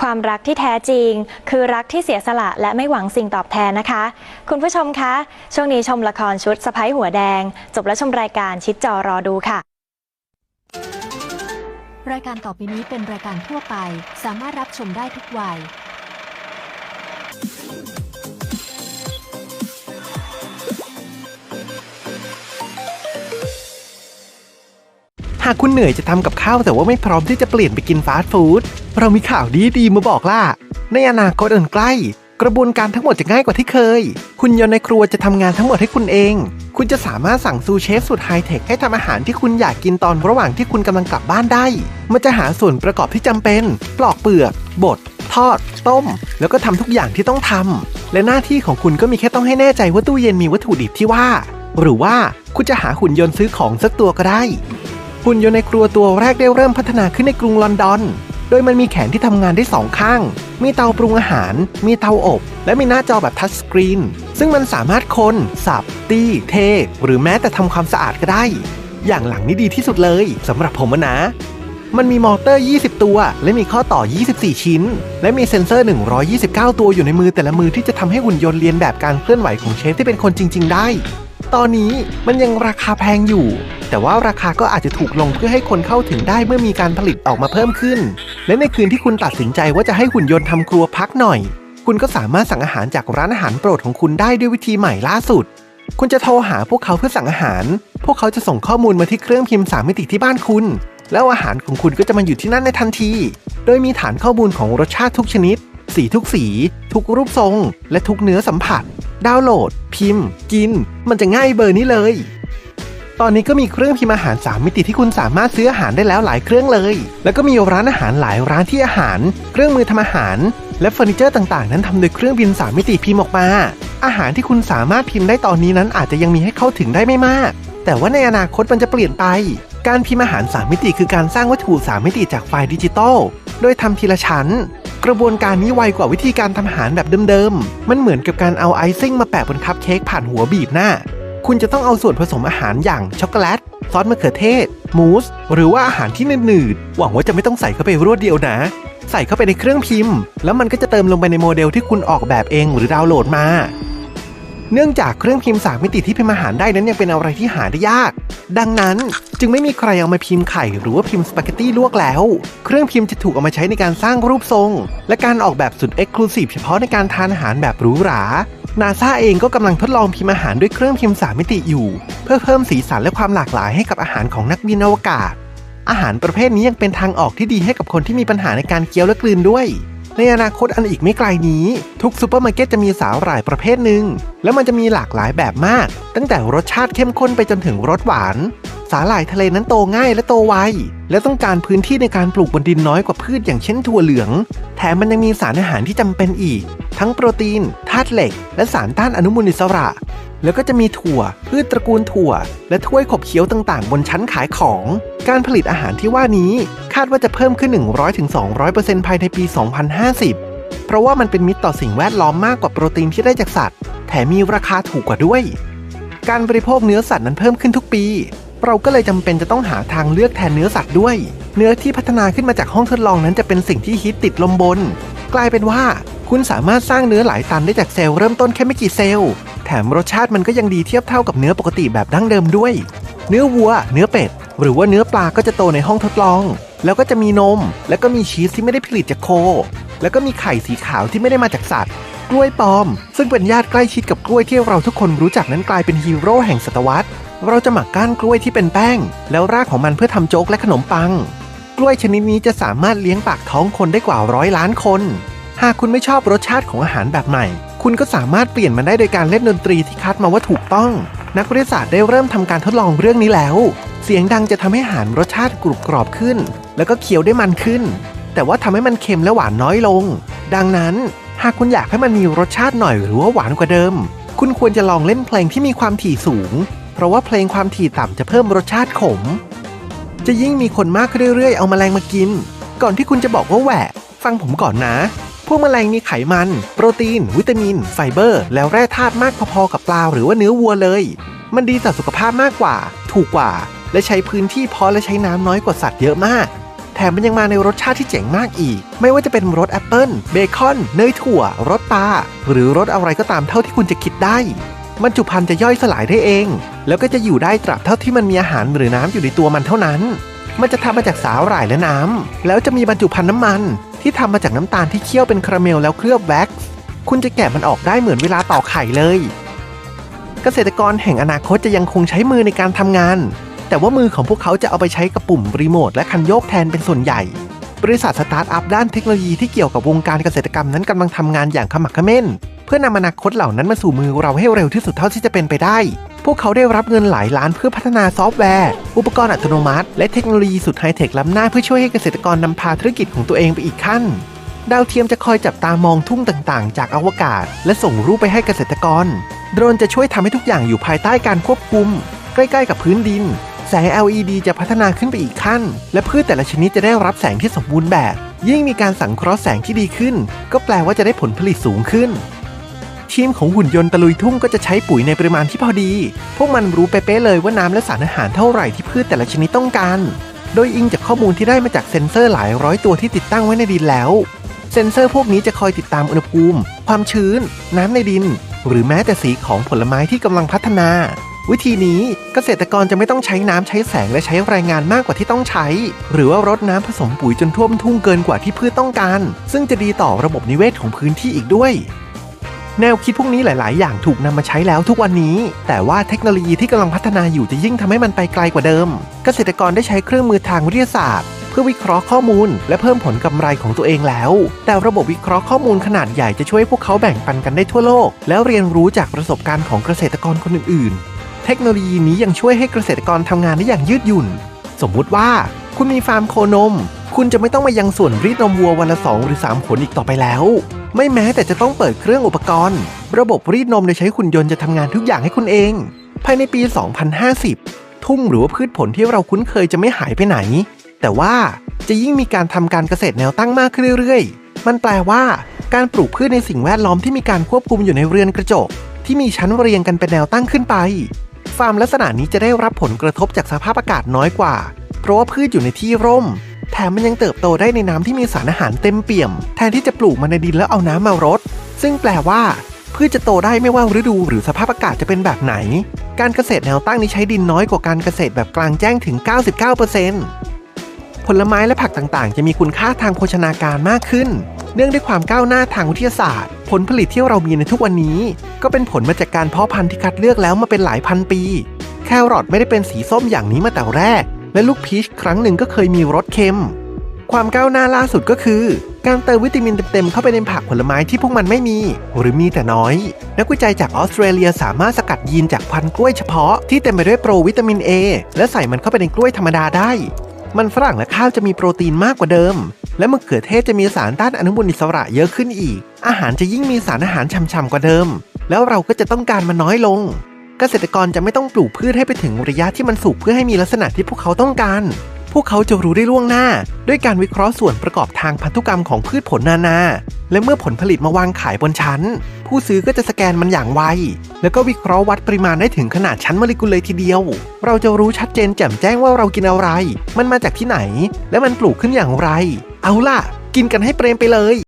ความรักที่แท้จริง คือรักที่เสียสละและไม่หวังสิ่งตอบแทนนะคะ คุณผู้ชมคะ ช่วงนี้ชมละครชุดสะพ้ายหัวแดง จบแล้วชมรายการชิดจอรอดูค่ะ รายการต่อไปนี้เป็นรายการทั่วไป สามารถรับชมได้ทุกวัย หากคุณเหนื่อยจะทำกับข้าวแต่ว่าไม่พร้อมที่จะเปลี่ยนไปกินฟาสต์ฟู้ดเรามีข่าวดีดีมาบอกล่ะ ในอนาคตอันใกล้กระบวนการทั้งหมดจะง่ายกว่าที่เคย คุณยนต์ในครัวจะทำงานทั้งหมดให้คุณเอง คุณจะสามารถสั่งซูเชฟสุดไฮเทคให้ทำอาหารที่คุณอยากกินตอนระหว่างที่คุณกำลังกลับบ้านได้ มันจะหาส่วนประกอบที่จำเป็น ปลอกเปลือก บด ทอด ต้ม แล้วก็ทำทุกอย่างที่ต้องทำ และหน้าที่ของคุณก็มีแค่ต้องให้แน่ใจว่าตู้เย็นมีวัตถุดิบที่ว่า หรือว่าคุณจะหาหุ่นยนต์ซื้อของสักตัวก็ได้ หุ่นยนต์ในครัวตัวแรกได้เริ่มพัฒนาขึ้นในกรุงลอนดอน โดยมันมีแขนที่ทำงานได้สองข้าง มีเตาปรุงอาหาร มีเตาอบ และมีหน้าจอแบบทัชสกรีน ซึ่งมันสามารถคน สับ ตี เท หรือแม้แต่ทำความสะอาดก็ได้ อย่างหลังนี้ดีที่สุดเลยสำหรับผมนะ มันมีมอเตอร์ 20 ตัว และมีข้อต่อ 24 ชิ้น และมีเซ็นเซอร์ 129 ตัวอยู่ในมือแต่ละมือที่จะทำให้หุ่นยนต์เรียนแบบการเคลื่อนไหวของเชฟที่เป็นคนจริง ๆ ได้ ตอนนี้มันยังราคาแพงอยู่ แต่ว่าราคาก็อาจจะถูกลงเพื่อให้คนเข้าถึงได้เมื่อมีการผลิตออกมาเพิ่มขึ้น และในคืนที่คุณตัดสินใจว่าจะให้หุ่นยนต์ทำครัวพักหน่อย คุณก็สามารถสั่งอาหารจากร้านอาหารโปรดของคุณได้ด้วยวิธีใหม่ล่าสุด คุณจะโทรหาพวกเขาเพื่อสั่งอาหาร พวกเขาจะส่งข้อมูลมาที่เครื่องพิมพ์สามมิติที่บ้านคุณ แล้วอาหารของคุณก็จะมาอยู่ที่นั่นในทันที โดยมีฐานข้อมูลของรสชาติทุกชนิด สีทุกสี ทุกรูปทรง และทุกเนื้อสัมผัส ดาวน์โหลด พิมพ์ กิน มันจะง่ายเบอร์นี้เลย ตอนนี้ก็มีเครื่องพิมพ์อาหาร 3 มิติที่คุณสามารถซื้ออาหารได้แล้วหลายเครื่องเลย แล้วก็มีร้านอาหารหลายร้านที่อาหาร เครื่องมือทำอาหาร และเฟอร์นิเจอร์ต่างๆ นั้นทำโดยเครื่องบิน 3 มิติพิมพ์ออกมา อาหารที่คุณสามารถพิมพ์ได้ตอนนี้นั้นอาจจะยังมีให้เข้าถึงได้ไม่มาก แต่ว่าในอนาคตมันจะเปลี่ยนไป การพิมพ์อาหาร 3 มิติคือการสร้างวัตถุ 3 มิติจากไฟล์ดิจิตอล โดยทำทีละชั้นกระบวนการนี้ไวกว่าวิธีการทำอาหารแบบเดิมๆ มันเหมือนกับการเอาไอซิ่งมาแปะบนคัพเค้กผ่านหัวบีบหน้า คุณจะต้องเอาส่วนผสมอาหารอย่างช็อกโกแลต ซอสมะเขือเทศ มูส หรือว่าอาหารที่หนืดๆหวังว่าจะไม่ต้องใส่เข้าไปรวดเดียวนะ ใส่เข้าไปในเครื่องพิมพ์ แล้วมันก็จะเติมลงไปในโมเดลที่คุณออกแบบเองหรือดาวน์โหลดมา เนื่องจากเครื่องพิมพ์สามมิติที่พิมพ์อาหารได้นั้นยังเป็นอะไรที่หาได้ยาก ดังนั้นจึงไม่มีใครเอามาพิมพ์ไข่หรือว่าพิมพ์สปาเกตตี้ลวกแล้ว เครื่องพิมพ์จะถูกเอามาใช้ในการสร้างรูปทรง และการออกแบบสุดเอ็กซ์คลูซีฟเฉพาะในการทานอาหารแบบหรูหรา นาซาเองก็กำลังทดลองพิมพ์อาหารด้วยเครื่องพิมพ์สามมิติอยู่ เพื่อเพิ่มสีสันและความหลากหลายให้กับอาหารของนักบินอวกาศ อาหารประเภทนี้ยังเป็นทางออกที่ดีให้กับคนที่มีปัญหาในการเคี้ยวและกลืนด้วย ในอนาคตอันอีกไม่ไกลนี้ ทุกซูเปอร์มาร์เก็ตจะมีสาหร่ายประเภทหนึ่ง แล้วมันจะมีหลากหลายแบบมาก ตั้งแต่รสชาติเข้มข้นไปจนถึงรสหวาน สาหร่ายทะเลนั้นโตง่ายและโตไว และต้องการพื้นที่ในการปลูกบนดินน้อยกว่าพืชอย่างเช่นถั่วเหลือง แถมมันยังมีสารอาหารที่จำเป็นอีก ทั้งโปรตีนธาตุเหล็ก และสารต้านอนุมูลอิสระ แล้วก็จะมีถั่ว พืชตระกูลถั่ว และถ้วยขบเคี้ยวต่างๆ บนชั้นขายของ การผลิตอาหารที่ว่านี้คาดว่าจะเพิ่มขึ้น 100-200%ภายในปี 2050 เพราะว่ามันเป็นมิตรต่อสิ่งแวดล้อมมากกว่าโปรตีนที่ได้จากสัตว์ แถมมีราคาถูกกว่าด้วย การบริโภคเนื้อสัตว์นั้นเพิ่มขึ้นทุกปี เราก็เลยจำเป็นจะต้องหาทางเลือกแทนเนื้อสัตว์ด้วย เนื้อที่พัฒนาขึ้นมาจากห้องทดลองนั้นจะเป็นสิ่งที่ฮิตติดลมบน กลายเป็นว่า คุณสามารถสร้างเนื้อหลายตันได้จากเซลล์เริ่มต้นแค่ไม่กี่เซลล์ แถมรสชาติมันก็ยังดีเทียบเท่ากับเนื้อปกติแบบดั้งเดิมด้วย เนื้อวัว เนื้อเป็ด หรือว่าเนื้อปลาก็จะโตในห้องทดลอง แล้วก็จะมีนม แล้วก็มีชีสที่ไม่ได้ผลิตจากโค แล้วก็มีไข่สีขาวที่ไม่ได้มาจากสัตว์กล้วยปลอม ซึ่งเป็นญาติใกล้ชิดกับกล้วยที่เราทุกคนรู้จักนั้นกลายเป็นฮีโร่แห่งศตวรรษ เราจะหมักก้านกล้วยที่เป็นแป้ง แล้วรากของมันเพื่อทำโจ๊กและขนมปัง กล้วยชนิดนี้จะสามารถเลี้ยงปากท้องคนได้กว่าร้อยล้านคน หากคุณไม่ชอบรสชาติของอาหารแบบใหม่ คุณก็สามารถเปลี่ยนมันได้โดยการเล่นดนตรีที่คัดมาว่าถูกต้อง นักวิทยาศาสตร์ได้เริ่มทำการทดลองเรื่องนี้แล้ว เสียงดังจะทำให้อาหารรสชาติกรุบกรอบขึ้น แล้วก็เคี้ยวได้มันขึ้น แต่ว่าทำให้มันเค็มและหวานน้อยลง ดังนั้น หากคุณอยากให้มันมีรสชาติหน่อยหรือว่าหวานกว่าเดิม คุณควรจะลองเล่นเพลงที่มีความถี่สูง เพราะว่าเพลงความถี่ต่ำจะเพิ่มรสชาติขม จะยิ่งมีคนมากขึ้นเรื่อยๆ เอาแมลงมากิน ก่อนที่คุณจะบอกว่าแหวะ ฟังผมก่อนนะ พวกมแมลงมีไขมัน โปรตีน วิตามิน ไฟเบอร์ แล้วแร่ธาตุมากพอๆกับปลาหรือว่าเนื้อวัวเลย มันดีต่อสุขภาพมากกว่า ถูกกว่า และใช้พื้นที่พาะและใช้น้ำน้อยกว่าสัตว์เยอะมากแถมมันยังมาในรสชาติที่เจ๋งมากอีก ไม่ว่าจะเป็นรสแอปเปิลเบคอน เนยถั่ว รสปลาหรือรสอะไรก็ตามเท่าที่คุณจะคิดได้ บรรจุภัณฑ์จะย่อยสลายได้เอง แล้วก็จะอยู่ได้ตราบเท่าที่มันมีอาหารหรือน้ำอยู่ในตัวมันเท่านั้น มันจะทำมาจากสาหร่ายและน้ำแล้วจะมีบรรจุภัณฑ์น้ำมัน ที่ทำมาจากน้ำตาลที่เคี่ยวเป็นคาราเมลแล้วเคลือบแว็กซ์คุณจะแกะมันออกได้เหมือนเวลาต่อไข่เลย เกษตรกรแห่งอนาคตจะยังคงใช้มือในการทำงาน แต่ว่ามือของพวกเขาจะเอาไปใช้กับปุ่มรีโมทและคันโยกแทนเป็นส่วนใหญ่บริษัทสตาร์ทอัพด้านเทคโนโลยีที่เกี่ยวกับวงการเกษตรกรรมนั้นกำลังทำงานอย่างขมักเขม้น เพื่อนำอนาคตเหล่านั้นมาสู่มือเราให้เร็วที่สุดเท่าที่จะเป็นไปได้ พวกเขาได้รับเงินหลายล้านเพื่อพัฒนาซอฟต์แวร์ อุปกรณ์อัตโนมัติ และเทคโนโลยีสุดไฮเทคล้ำหน้าเพื่อช่วยให้เกษตรกรนำพาธุรกิจของตัวเองไปอีกขั้น ดาวเทียมจะคอยจับตามองทุ่งต่างๆ จากอวกาศ และส่งรูปไปให้เกษตรกร โดรนจะช่วยทำให้ทุกอย่างอยู่ภายใต้การควบคุม ใกล้ๆ กับพื้นดิน แสง LED จะพัฒนาขึ้นไปอีกขั้น และพืชแต่ละชนิดจะได้รับแสงที่สมบูรณ์แบบ ยิ่งมีการสังเคราะห์แสงที่ดีขึ้น ก็แปลว่าจะได้ผลผลิตสูงขึ้น ทีมของหุ่นยนต์ตะลุยทุ่งก็จะใช้ปุ๋ยในปริมาณที่พอดี พวกมันรู้เป๊ะเลยว่าน้ำและสารอาหารเท่าไหร่ที่พืชแต่ละชนิดต้องการ โดยอิงจากข้อมูลที่ได้มาจากเซ็นเซอร์หลายร้อยตัวที่ติดตั้งไว้ในดินแล้ว เซ็นเซอร์พวกนี้จะคอยติดตามอุณหภูมิ ความชื้น น้ำในดิน หรือแม้แต่สีของผลไม้ที่กำลังพัฒนา วิธีนี้เกษตรกรจะไม่ต้องใช้น้ำใช้แสงและใช้แรงงานมากกว่าที่ต้องใช้ หรือว่ารดน้ำผสมปุ๋ยจนท่วมทุ่งเกินกว่าที่พืชต้องการ ซึ่งจะดีต่อระบบนิเวศของพื้นที่อีกด้วย แนวคิดพวกนี้หลาย ๆ อย่างถูกนำมาใช้แล้วทุกวันนี้ แต่ว่าเทคโนโลยีที่กำลังพัฒนาอยู่จะยิ่งทำให้มันไปไกลกว่าเดิม เกษตรกรได้ใช้เครื่องมือทางวิทยาศาสตร์ เพื่อวิเคราะห์ข้อมูล และเพิ่มผลกำไรของตัวเองแล้ว แต่ระบบวิเคราะห์ข้อมูลขนาดใหญ่จะช่วยพวกเขาแบ่งปันกันได้ทั่วโลก แล้วเรียนรู้จากประสบการณ์ของเกษตรกรคนอื่น ๆ เทคโนโลยีนี้ยังช่วยให้เกษตรกรทำงานได้อย่างยืดหยุ่น สมมุติว่า คุณมีฟาร์มโคนม คุณจะไม่ต้องมายังส่วนรีดนมวัววันละ 2 หรือ3ขนอีกต่อไปแล้ว ไม่แม้แต่จะต้องเปิดเครื่องอุปกรณ์ ระบบรีดนมโดยใช้หุ่นยนต์จะทำงานทุกอย่างให้คุณเอง ภายในปี 2050 ทุ่งหรือว่าพืชผลที่เราคุ้นเคยจะไม่หายไปไหน แต่ว่าจะยิ่งมีการทำการเกษตรแนวตั้งมากขึ้นเรื่อยๆ มันแปลว่า การปลูกพืชในสิ่งแวดล้อมที่มีการควบคุมอยู่ในเรือนกระจก ที่มีชั้นเรียงกันเป็นแนวตั้งขึ้นไป ฟาร์มลักษณะนี้จะได้รับผลกระทบจากสภาพอากาศน้อยกว่า เพราะว่าพืชอยู่ในที่ร่ม แถมมันยังเติบโตได้ในน้ำที่มีสารอาหารเต็มเปี่ยม แทนที่จะปลูกมันในดินแล้วเอาน้ำมารด ซึ่งแปลว่าพืชจะโตได้ไม่ว่าฤดูหรือสภาพอากาศจะเป็นแบบไหน การเกษตรแนวตั้งนี้ใช้ดินน้อยกว่าการเกษตรแบบกลางแจ้งถึง 99%ผลไม้และผักต่างๆ จะมีคุณค่าทางโภชนาการมากขึ้น เนื่องด้วยความก้าวหน้าทางวิทยาศาสตร์ ผลผลิตที่เรามีในทุกวันนี้ ก็เป็นผลมาจากการเพาะพันธุ์ที่คัดเลือกแล้วมาเป็นหลายพันปี แครอทไม่ได้เป็นสีส้มอย่างนี้มาแต่แรก และลูกพีชครั้งหนึ่งก็เคยมีรสเค็ม ความก้าวหน้าล่าสุดก็คือ การเติมวิตามินเต็มๆเข้าไปในผักผลไม้ที่พวกมันไม่มี หรือมีแต่น้อย นักวิจัยจากออสเตรเลียสามารถสกัดยีนจากพันธุ์กล้วยเฉพาะที่เต็มไปด้วยโปรวิตามิน A และใส่มันเข้าไปในกล้วยธรรมดาได้ มันฝรั่งและข้าวจะมีโปรตีนมากกว่าเดิม และมะเขือเทศจะมีสารต้านอนุมูลอิสระเยอะขึ้นอีก อาหารจะยิ่งมีสารอาหารฉ่ำๆกว่าเดิม แล้วเราก็จะต้องการมันน้อยลง เกษตรกรจะไม่ต้องปลูกพืชให้ไปถึงระยะที่มันสุกเพื่อให้มีลักษณะที่พวกเขาต้องการ พวกเขาจะรู้ได้ล่วงหน้า ด้วยการวิเคราะห์ส่วนประกอบทางพันธุกรรมของพืชผลนานา และเมื่อผลผลิตมาวางขายบนชั้น ผู้ซื้อก็จะสแกนมันอย่างไว แล้วก็วิเคราะห์วัดปริมาณได้ถึงขนาดชั้นโมเลกุลเลยทีเดียว เราจะรู้ชัดเจนแจ่มแจ้งว่าเรากินอะไร มันมาจากที่ไหน และมันปลูกขึ้นอย่างไร เอาล่ะ กินกันให้เปรมไปเลย